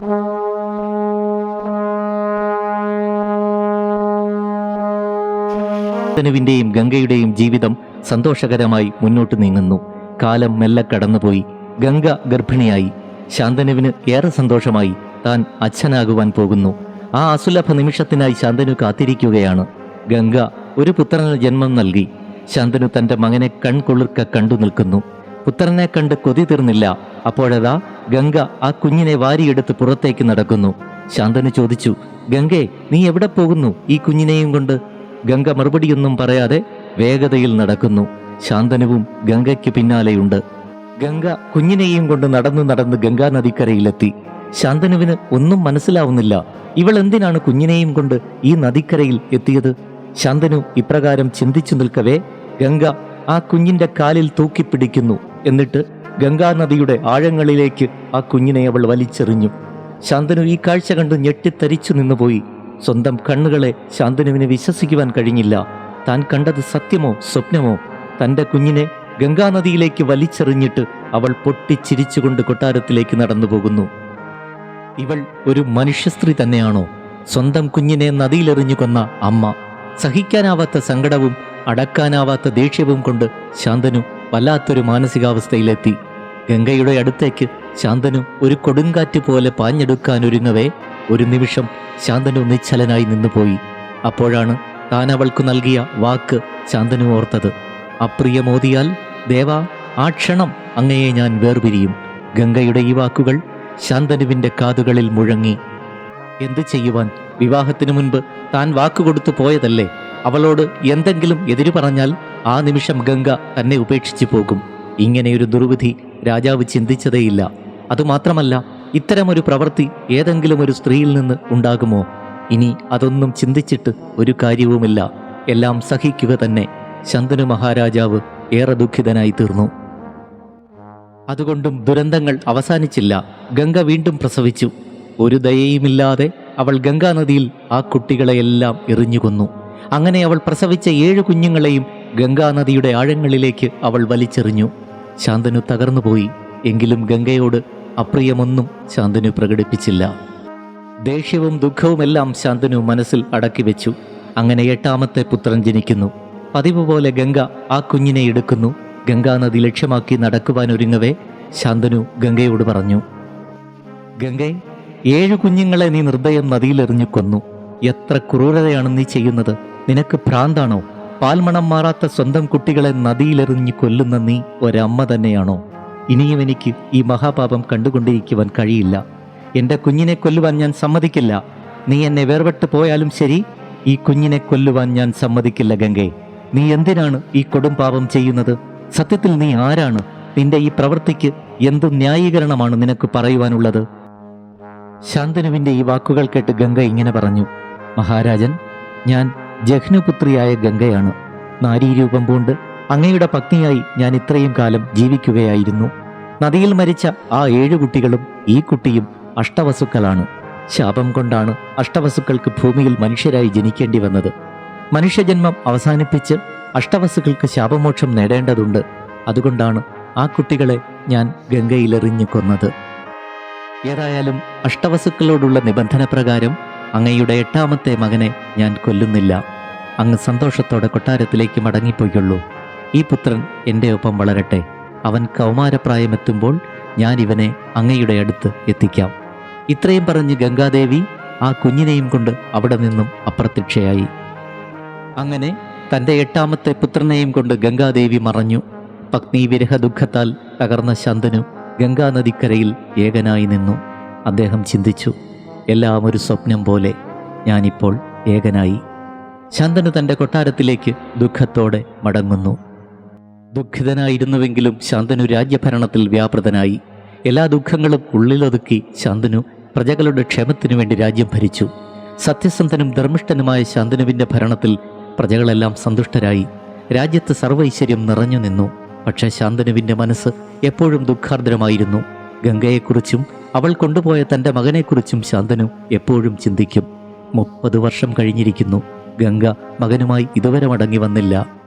ശാന്തനുവിന്റെയും ഗംഗയുടെയും ജീവിതം സന്തോഷകരമായി മുന്നോട്ട് നീങ്ങുന്നു. കാലം മെല്ലെ കടന്നുപോയി. ഗംഗ ഗർഭിണിയായി. ശാന്തനുവിന് ഏറെ സന്തോഷമായി താൻ അച്ഛനാകുവാൻ പോകുന്നു. ആ അസുലഭ നിമിഷത്തിനായി ശാന്തനു കാത്തിരിക്കുകയാണ്. ഗംഗ ഒരു പുത്രന് ജന്മം നൽകി. ശാന്തനു തന്റെ മകനെ കൺകൊള്ളിർക്ക കണ്ടു നിൽക്കുന്നു. പുത്രനെ കണ്ട് കൊതി തീർന്നില്ല. അപ്പോഴതാ ഗംഗ ആ കുഞ്ഞിനെ വാരിയെടുത്ത് പുറത്തേക്ക് നടക്കുന്നു. ശാന്തനു ചോദിച്ചു ഗംഗേ നീ എവിടെ പോകുന്നു ഈ കുഞ്ഞിനെയും കൊണ്ട്? ഗംഗ മറുപടിയൊന്നും പറയാതെ വേഗതയിൽ നടക്കുന്നു. ശാന്തനുവും ഗംഗയ്ക്ക് പിന്നാലെയുണ്ട്. ഗംഗ കുഞ്ഞിനെയും കൊണ്ട് നടന്നു നടന്ന് ഗംഗാ നദിക്കരയിലെത്തി ശാന്തനുവിന് ഒന്നും മനസ്സിലാവുന്നില്ല. ഇവൾ എന്തിനാണ് കുഞ്ഞിനെയും കൊണ്ട് ഈ നദിക്കരയിൽ എത്തിയത്? ശാന്തനു ഇപ്രകാരം ചിന്തിച്ചു നിൽക്കവേ ഗംഗ ആ കുഞ്ഞിന്റെ കാലിൽ തൂക്കിപ്പിടിക്കുന്നു എന്നിട്ട് ഗംഗാനദിയുടെ ആഴങ്ങളിലേക്ക് ആ കുഞ്ഞിനെ അവൾ വലിച്ചെറിഞ്ഞു. ശാന്തനു ഈ കാഴ്ച കണ്ട് ഞെട്ടിത്തരിച്ചു നിന്നുപോയി. സ്വന്തം കണ്ണുകളെ ശാന്തനുവിന് വിശ്വസിക്കുവാൻ കഴിഞ്ഞില്ല. താൻ കണ്ടത് സത്യമോ സ്വപ്നമോ? തന്റെ കുഞ്ഞിനെ ഗംഗാനദിയിലേക്ക് വലിച്ചെറിഞ്ഞിട്ട് അവൾ പൊട്ടിച്ചിരിച്ചുകൊണ്ട് കൊട്ടാരത്തിലേക്ക് നടന്നു പോകുന്നു ഇവൾ ഒരു മനുഷ്യസ്ത്രീ തന്നെയാണോ? സ്വന്തം കുഞ്ഞിനെ നദിയിലെറിഞ്ഞു കൊന്ന അമ്മ. സഹിക്കാനാവാത്ത സങ്കടവും അടക്കാനാവാത്ത ദേഷ്യവും കൊണ്ട് ശാന്തനു വല്ലാത്തൊരു മാനസികാവസ്ഥയിലെത്തി. ഗംഗയുടെ അടുത്തേക്ക് ശാന്തനു ഒരു കൊടുങ്കാറ്റ് പോലെ പാഞ്ഞെടുക്കാനൊരുങ്ങവേ. ഒരു നിമിഷം ശാന്തനു നിശ്ചലനായി നിന്നുപോയി. അപ്പോഴാണ് താൻ അവൾക്കു നൽകിയ വാക്ക് ശാന്തനു ഓർത്തത്. അപ്രിയ മോദിയാൽ ദേവ ആ ക്ഷണം അങ്ങയെ ഞാൻ വേർപിരിയും. ഗംഗയുടെ ഈ വാക്കുകൾ ശാന്തനുവിന്റെ കാതുകളിൽ മുഴങ്ങി. എന്തു ചെയ്യുവാൻ? വിവാഹത്തിനു മുൻപ് താൻ വാക്കുകൊടുത്തു പോയതല്ലേ? അവളോട് എന്തെങ്കിലും എതിരു പറഞ്ഞാൽ ആ നിമിഷം ഗംഗ തന്നെ ഉപേക്ഷിച്ചു പോകും. ഇങ്ങനെയൊരു ദുർവിധി രാജാവ് ചിന്തിച്ചതേയില്ല. അതുമാത്രമല്ല ഇത്തരമൊരു പ്രവൃത്തി ഏതെങ്കിലും ഒരു സ്ത്രീയിൽ നിന്ന് ഉണ്ടാകുമോ? ഇനി അതൊന്നും ചിന്തിച്ചിട്ട് ഒരു കാര്യവുമില്ല. എല്ലാം സഹിക്കുക തന്നെ ശന്തനു മഹാരാജാവ് ഏറെ ദുഃഖിതനായി തീർന്നു. അതുകൊണ്ടും ദുരന്തങ്ങൾ അവസാനിച്ചില്ല. ഗംഗ വീണ്ടും പ്രസവിച്ചു. ഒരു ദയയുമില്ലാതെ അവൾ ഗംഗാനദിയിൽ ആ കുട്ടികളെയെല്ലാം എറിഞ്ഞുകൊന്നു. അങ്ങനെ അവൾ പ്രസവിച്ച ഏഴ് കുഞ്ഞുങ്ങളെയും ഗംഗാനദിയുടെ ആഴങ്ങളിലേക്ക് അവൾ വലിച്ചെറിഞ്ഞു. ശാന്തനു തകർന്നുപോയി എങ്കിലും ഗംഗയോട് അപ്രിയമൊന്നും ശാന്തനു പ്രകടിപ്പിച്ചില്ല. ദേഷ്യവും ദുഃഖവുമെല്ലാം ശാന്തനു മനസ്സിൽ അടക്കി വെച്ചു. അങ്ങനെ എട്ടാമത്തെ പുത്രൻ ജനിക്കുന്നു. പതിവ് പോലെ ഗംഗ ആ കുഞ്ഞിനെ എടുക്കുന്നു. ഗംഗാനദി ലക്ഷ്യമാക്കി നടക്കുവാനൊരുങ്ങവേ ശാന്തനു ഗംഗയോട് പറഞ്ഞു. ഗംഗേ ഏഴു കുഞ്ഞുങ്ങളെ നീ നിർദ്ദയം നദിയിലെറിഞ്ഞു കൊന്നു. എത്ര ക്രൂരതയാണ് നീ ചെയ്യുന്നത്? നിനക്ക് ഭ്രാന്താണോ? പാൽമണം മാറാത്ത സ്വന്തം കുട്ടികളെ നദിയിലെറിഞ്ഞു കൊല്ലുന്ന നീ ഒരമ്മ തന്നെയാണോ? ഇനിയും എനിക്ക് ഈ മഹാപാപം കണ്ടുകൊണ്ടിരിക്കുവാൻ കഴിയില്ല. എന്റെ കുഞ്ഞിനെ കൊല്ലുവാൻ ഞാൻ സമ്മതിക്കില്ല. നീ എന്നെ വേർപെട്ട് പോയാലും ശരി ഈ കുഞ്ഞിനെ കൊല്ലുവാൻ ഞാൻ സമ്മതിക്കില്ല ഗംഗേ. നീ എന്തിനാണ് ഈ കൊടും പാപം ചെയ്യുന്നത്? സത്യത്തിൽ നീ ആരാണ്? നിന്റെ ഈ പ്രവൃത്തിക്ക് എന്തു ന്യായീകരണമാണ് നിനക്ക് പറയുവാനുള്ളത്? ശാന്തനുവിന്റെ ഈ വാക്കുകൾ കേട്ട് ഗംഗ ഇങ്ങനെ പറഞ്ഞു മഹാരാജൻ ഞാൻ ജഹ്നുപുത്രിയായ ഗംഗയാണ് നാരീരൂപം പൂണ്ട് അങ്ങയുടെ പത്നിയായി ഞാൻ ഇത്രയും കാലം ജീവിക്കുകയായിരുന്നു. നദിയിൽ മരിച്ച ആ ഏഴു കുട്ടികളും ഈ കുട്ടിയും അഷ്ടവസുക്കളാണ്. ശാപം കൊണ്ടാണ് അഷ്ടവസുക്കൾക്ക് ഭൂമിയിൽ മനുഷ്യരായി ജനിക്കേണ്ടി വന്നത്. മനുഷ്യജന്മം അവസാനിപ്പിച്ച് അഷ്ടവസുക്കൾക്ക് ശാപമോക്ഷം നേടേണ്ടതുണ്ട്. അതുകൊണ്ടാണ് ആ കുട്ടികളെ ഞാൻ ഗംഗയിലെറിഞ്ഞു കൊന്നത്. ഏതായാലും അഷ്ടവസുക്കളോടുള്ള നിബന്ധന പ്രകാരം അങ്ങയുടെ എട്ടാമത്തെ മകനെ ഞാൻ കൊല്ലുന്നില്ല. അങ്ങ് സന്തോഷത്തോടെ കൊട്ടാരത്തിലേക്ക് മടങ്ങിപ്പോയുള്ളൂ. ഈ പുത്രൻ എന്റെ ഒപ്പം വളരട്ടെ. അവൻ കൗമാരപ്രായമെത്തുമ്പോൾ ഞാൻ ഇവനെ അങ്ങയുടെ അടുത്ത് എത്തിക്കാം. ഇത്രയും പറഞ്ഞ് ഗംഗാദേവി ആ കുഞ്ഞിനെയും കൊണ്ട് അവിടെ നിന്നും അപ്രത്യക്ഷയായി. അങ്ങനെ തന്റെ എട്ടാമത്തെ പുത്രനെയും കൊണ്ട് ഗംഗാദേവി മറഞ്ഞു. പത്നി വിരഹ ദുഃഖത്താൽ തകർന്ന ശന്തനു ഗംഗാനദിക്കരയിൽ ഏകനായി നിന്നു. അദ്ദേഹം ചിന്തിച്ചു എല്ലാം ഒരു സ്വപ്നം പോലെ ഞാനിപ്പോൾ ഏകനായി. ശാന്തനു തന്റെ കൊട്ടാരത്തിലേക്ക് ദുഃഖത്തോടെ മടങ്ങുന്നു. ദുഃഖിതനായിരുന്നുവെങ്കിലും ശാന്തനു രാജ്യഭരണത്തിൽ വ്യാപൃതനായി. എല്ലാ ദുഃഖങ്ങളും ഉള്ളിലൊതുക്കി ശാന്തനു പ്രജകളുടെ ക്ഷേമത്തിനു വേണ്ടി രാജ്യം ഭരിച്ചു. സത്യസന്ധനും ധർമ്മിഷ്ഠനുമായ ശാന്തനുവിന്റെ ഭരണത്തിൽ പ്രജകളെല്ലാം സന്തുഷ്ടരായി. രാജ്യത്ത് സർവൈശ്വര്യം നിറഞ്ഞു നിന്നു. പക്ഷേ ശാന്തനുവിന്റെ മനസ്സ് എപ്പോഴും ദുഃഖാർദ്രമായിരുന്നു. ഗംഗയെക്കുറിച്ചും അവൾ കൊണ്ടുപോയ തന്റെ മകനെക്കുറിച്ചും ശാന്തനു എപ്പോഴും ചിന്തിക്കും. മുപ്പത് വർഷം കഴിഞ്ഞിരിക്കുന്നു. ഗംഗ മകനുമായി ഇതുവരെ മടങ്ങി വന്നില്ല.